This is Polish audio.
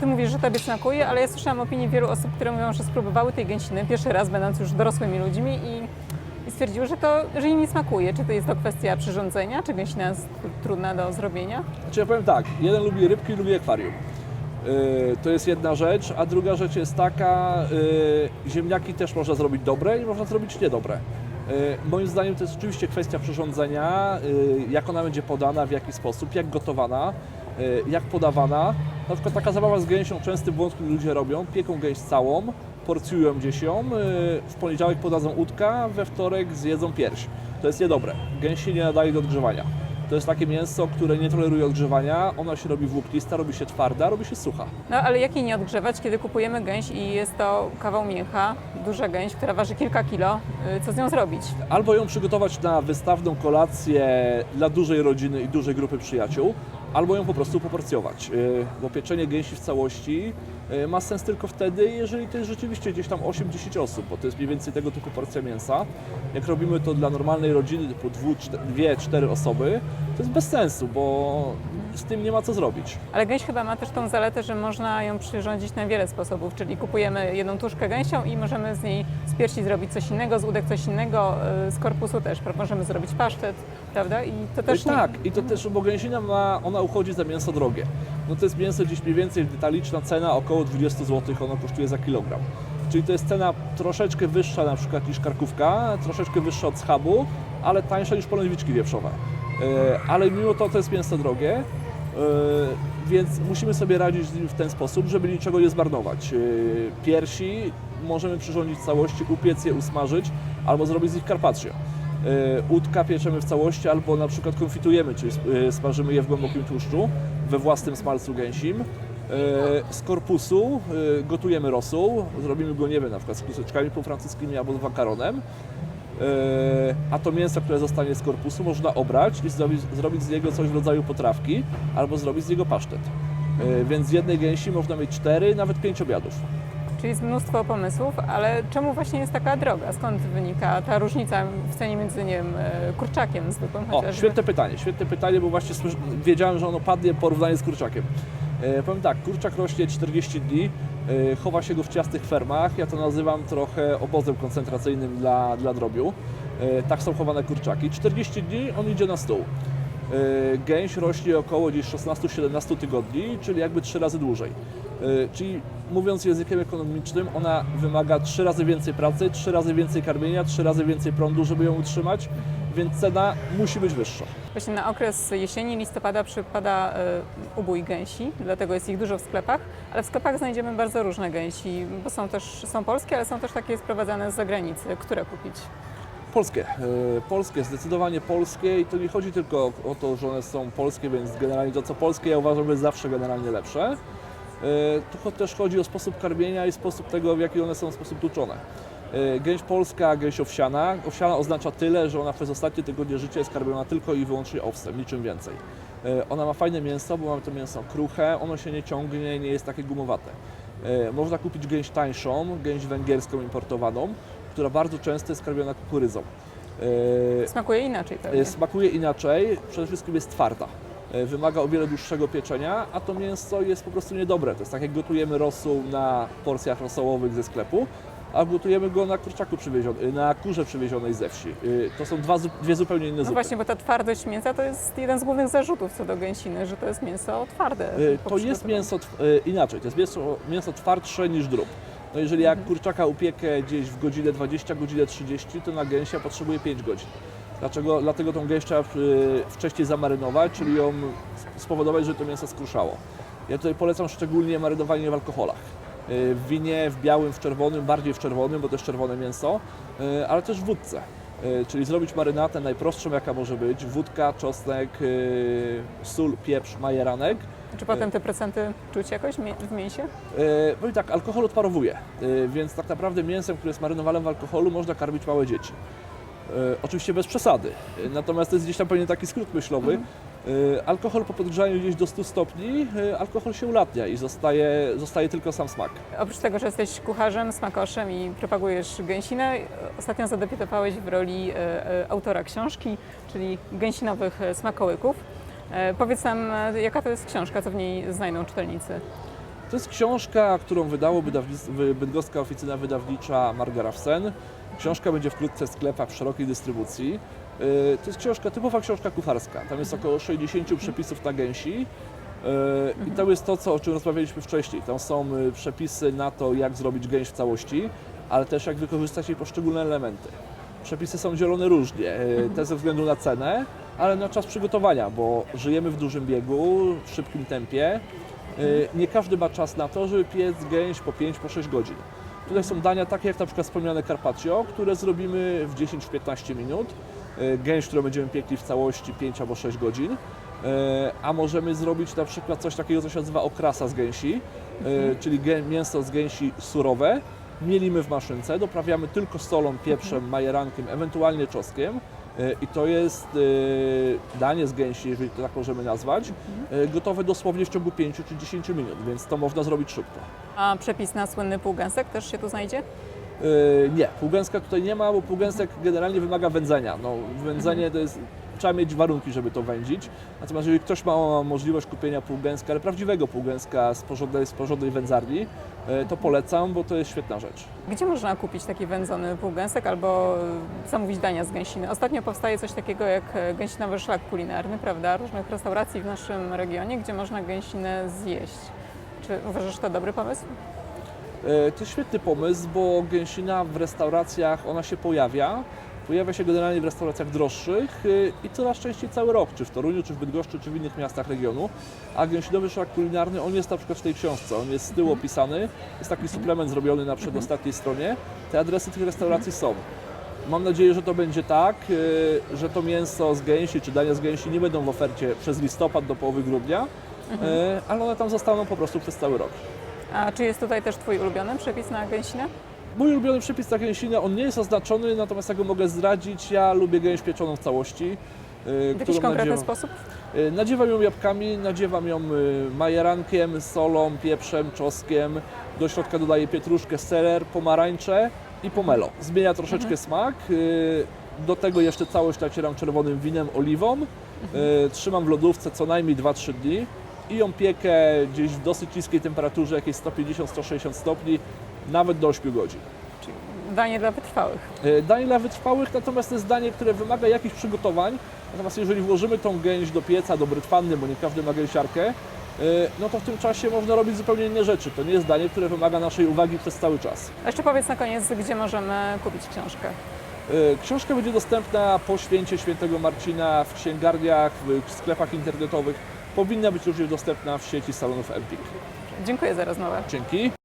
Ty mówisz, że tobie smakuje, ale ja słyszałam opinię wielu osób, które mówią, że spróbowały tej gęsiny pierwszy raz, będąc już dorosłymi ludźmi i, i stwierdziły, że, to, że im nie smakuje. Czy to jest to kwestia przyrządzenia, czy gęsina jest trudna do zrobienia? Znaczy ja powiem tak, jeden lubi rybki, lubi akwarium. Yy, To jest jedna rzecz, a druga rzecz jest taka, yy, ziemniaki też można zrobić dobre i można zrobić niedobre. Yy, Moim zdaniem to jest oczywiście kwestia przyrządzenia, yy, jak ona będzie podana, w jaki sposób, jak gotowana, yy, jak podawana. Na przykład taka zabawa z gęsią, częsty błąd, który ludzie robią, pieką gęś całą, porcjują gdzieś ją, yy, w poniedziałek podadzą udka, we wtorek zjedzą pierś. To jest niedobre. Gęś się nie nadaje do odgrzewania. To jest takie mięso, które nie toleruje odgrzewania, ona się robi włóknista, robi się twarda, robi się sucha. No ale jak jej nie odgrzewać, kiedy kupujemy gęś i jest to kawał mięcha, duża gęś, która waży kilka kilo, y, co z nią zrobić? Albo ją przygotować na wystawną kolację dla dużej rodziny i dużej grupy przyjaciół, albo ją po prostu poporcjować. Bo pieczenie gęsi w całości ma sens tylko wtedy, jeżeli to jest rzeczywiście gdzieś tam 8-10 osób, bo to jest mniej więcej tego typu porcja mięsa. Jak robimy to dla normalnej rodziny, typu 2-4 osoby, to jest bez sensu, bo z tym nie ma co zrobić. Ale gęś chyba ma też tą zaletę, że można ją przyrządzić na wiele sposobów, czyli kupujemy jedną tuszkę gęsią i możemy z niej z piersi zrobić coś innego, z udek coś innego, y, z korpusu też możemy zrobić pasztet, prawda? I to też I tak, i to też, bo gęsina ma, ona uchodzi za mięso drogie. No to jest mięso gdzieś mniej więcej detaliczna cena około 20 zł, ono kosztuje za kilogram. Czyli to jest cena troszeczkę wyższa na przykład niż karkówka, troszeczkę wyższa od schabu, ale tańsza niż polędwiczki wieprzowe. E, Ale mimo to to jest mięso drogie, e, więc musimy sobie radzić w ten sposób, żeby niczego nie zmarnować. E, Piersi możemy przyrządzić w całości, upiec je, usmażyć albo zrobić z nich carpaccio. E, Udka pieczemy w całości albo na przykład konfitujemy, czyli smażymy je w głębokim tłuszczu we własnym smalcu gęsim. E, Z korpusu e, gotujemy rosół, zrobimy go, nie wiem, na przykład z kluseczkami półfrancuskimi albo z makaronem. E, A to mięso, które zostanie z korpusu, można obrać i zrobić, zrobić z niego coś w rodzaju potrawki albo zrobić z niego pasztet. Więc z jednej gęsi można mieć cztery, nawet pięć obiadów. Czyli jest mnóstwo pomysłów, ale czemu właśnie jest taka droga? Skąd wynika ta różnica w cenie między, nie wiem, kurczakiem zwykłym O, chociażby? świetne pytanie, świetne pytanie, bo właśnie wiedziałem, że ono padnie w porównaniu z kurczakiem. E, powiem tak, kurczak rośnie 40 dni, e, chowa się go w ciastych fermach, ja to nazywam trochę obozem koncentracyjnym dla, dla drobiu. E, tak są chowane kurczaki. 40 dni on idzie na stół. Gęś rośnie około gdzieś 16-17 tygodni, czyli jakby 3 razy dłużej. Czyli mówiąc językiem ekonomicznym, ona wymaga 3 razy więcej pracy, 3 razy więcej karmienia, 3 razy więcej prądu, żeby ją utrzymać, więc cena musi być wyższa. Właśnie na okres jesieni, listopada przypada e, ubój gęsi, dlatego jest ich dużo w sklepach, ale w sklepach znajdziemy bardzo różne gęsi, bo są też są polskie, ale są też takie sprowadzane z zagranicy. Które kupić? Polskie, e, polskie, zdecydowanie polskie i to nie chodzi tylko o, to, że one są polskie, więc generalnie to co polskie ja uważam jest zawsze generalnie lepsze. E, Tu też chodzi o sposób karmienia i sposób tego, w jaki one są w sposób tuczone. E, Gęś polska, gęś owsiana. Owsiana oznacza tyle, że ona przez ostatnie tygodnie życia jest karmiona tylko i wyłącznie owsem, niczym więcej. E, Ona ma fajne mięso, bo mamy to mięso kruche, ono się nie ciągnie, nie jest takie gumowate. E, Można kupić gęś tańszą, gęś węgierską importowaną, która bardzo często jest karmiona kukurydzą. Smakuje inaczej pewnie. Smakuje inaczej, przede wszystkim jest twarda. Wymaga o wiele dłuższego pieczenia, a to mięso jest po prostu niedobre. To jest tak jak gotujemy rosół na porcjach rosołowych ze sklepu, a gotujemy go na kurczaku przywiezionej, na kurze przywiezionej ze wsi. E, To są dwa, dwie zupełnie inne No zupy. właśnie, bo ta twardość mięsa to jest jeden z głównych zarzutów co do gęsiny, że to jest mięso twarde. Po To jest mięso e, inaczej, to jest mięso, mięso twardsze niż drób. No jeżeli jak kurczaka upiekę gdzieś w godzinę 20, godzinę 30, to na gęsia potrzebuje 5 godzin. Dlaczego? Dlatego tą gęś trzeba wcześniej zamarynować, czyli ją spowodować, żeby to mięso skruszało. Ja tutaj polecam szczególnie marynowanie w alkoholach. E, W winie, w białym, w czerwonym, bardziej w czerwonym, bo to jest czerwone mięso, e, ale też w wódce. E, Czyli zrobić marynatę najprostszą jaka może być, wódka, czosnek, sól, pieprz, majeranek. Czy potem te procenty czuć jakoś w mięsie? Powiem tak, alkohol odparowuje, więc tak naprawdę mięsem, które jest marynowane w alkoholu, można karmić małe dzieci. Oczywiście bez przesady, natomiast to jest gdzieś tam pewnie taki skrót myślowy. E, Alkohol po podgrzaniu gdzieś do 100 stopni, e, alkohol się ulatnia i zostaje, zostaje tylko sam smak. Oprócz tego, że jesteś kucharzem, smakoszem i propagujesz gęsinę, ostatnio zadebiutowałeś w roli e, autora książki, czyli gęsinowych smakołyków. Powiedz nam, jaka to jest książka, co w niej znajdą czytelnicy? To jest książka, którą wydało wy- bydgoska oficyna wydawnicza Margara Wsen. Książka będzie wkrótce w sklepach w szerokiej dystrybucji. Yy, To jest książka, typowa książka kucharska. Tam jest około 60 przepisów na gęsi. Yy, I to jest to, co, o czym rozmawialiśmy wcześniej. Tam są y, przepisy na to, jak zrobić gęś w całości, ale też jak wykorzystać jej poszczególne elementy. Przepisy są dzielone różnie, te ze względu na cenę, ale na czas przygotowania, bo żyjemy w dużym biegu, w szybkim tempie. Nie każdy ma czas na to, żeby piec gęś po 5-6 po godzin. Tutaj są dania takie jak na przykład wspomniane carpaccio, które zrobimy w 10-15 minut. Yy, Gęś, którą będziemy piekli w całości 5 albo 6 godzin. Yy, A możemy zrobić na przykład coś takiego, co się nazywa okrasa z gęsi, yy, czyli gę- mięso z gęsi surowe. Mielimy w maszynce, doprawiamy tylko solą, pieprzem, majerankiem, ewentualnie czosnkiem. Yy, I to jest yy, danie z gęsi, jeżeli to tak możemy nazwać, yy, gotowe dosłownie w ciągu 5 czy 10 minut, więc to można zrobić szybko. A przepis na słynny półgęsek też się tu znajdzie? Nie, półgęska tutaj nie ma, bo półgęsek generalnie wymaga wędzenia. No, wędzenie to jest, trzeba mieć warunki, żeby to wędzić. Natomiast jeżeli ktoś ma możliwość kupienia półgęska, ale prawdziwego półgęska z porządnej, z porządnej wędzarni, yy, to polecam, bo to jest świetna rzecz. Gdzie można kupić taki wędzony półgęsek albo zamówić dania z gęsiny? Ostatnio powstaje coś takiego jak e, gęsinowy szlak kulinarny, prawda? Różnych restauracji w naszym regionie, gdzie można gęsinę zjeść. Czy uważasz, że to dobry pomysł? E, To jest świetny pomysł, bo gęsina w restauracjach, ona się pojawia. Pojawia się generalnie w restauracjach droższych e, i coraz częściej cały rok, czy w Toruniu, czy w Bydgoszczy, czy w innych miastach regionu. A gęsinowy szlak kulinarny, on jest na przykład w tej książce, on jest z tyłu opisany, jest taki suplement zrobiony na przedostatniej stronie. Te adresy tych restauracji są. Mam nadzieję, że to będzie tak, e, że to mięso z gęsi, czy dania z gęsi nie będą w ofercie przez listopad do połowy grudnia, e, ale one tam zostaną po prostu przez cały rok. A czy jest tutaj też Twój ulubiony przepis na gęsinę? Mój ulubiony przepis na gęsinę, on nie jest oznaczony, natomiast ja go mogę zdradzić. Ja lubię gęś pieczoną w całości. yy, W jakiś konkretny nadziewam- sposób? yy, Nadziewam ją jabłkami, nadziewam ją yy, majerankiem, solą, pieprzem, czosnkiem. Do środka dodaję pietruszkę, seler, pomarańcze i pomelo. Zmienia troszeczkę smak. yy, Do tego jeszcze całość nacieram czerwonym winem, oliwą. Yy, Trzymam w lodówce co najmniej 2-3 dni i ją piekę gdzieś w dosyć niskiej temperaturze, jakieś 150-160 stopni, nawet do 8 godzin. Czyli danie dla wytrwałych. E, Danie dla wytrwałych, natomiast to jest danie, które wymaga jakichś przygotowań. Natomiast jeżeli włożymy tą gęś do pieca, do brytwanny, bo nie każdy ma gęsiarkę, e, no to w tym czasie można robić zupełnie inne rzeczy. To nie jest danie, które wymaga naszej uwagi przez cały czas. A jeszcze powiedz na koniec, gdzie możemy kupić książkę. E, Książka będzie dostępna po święcie świętego Marcina w księgarniach, w sklepach internetowych. Powinna być również dostępna w sieci salonów Empik. Dziękuję za rozmowę. Dzięki.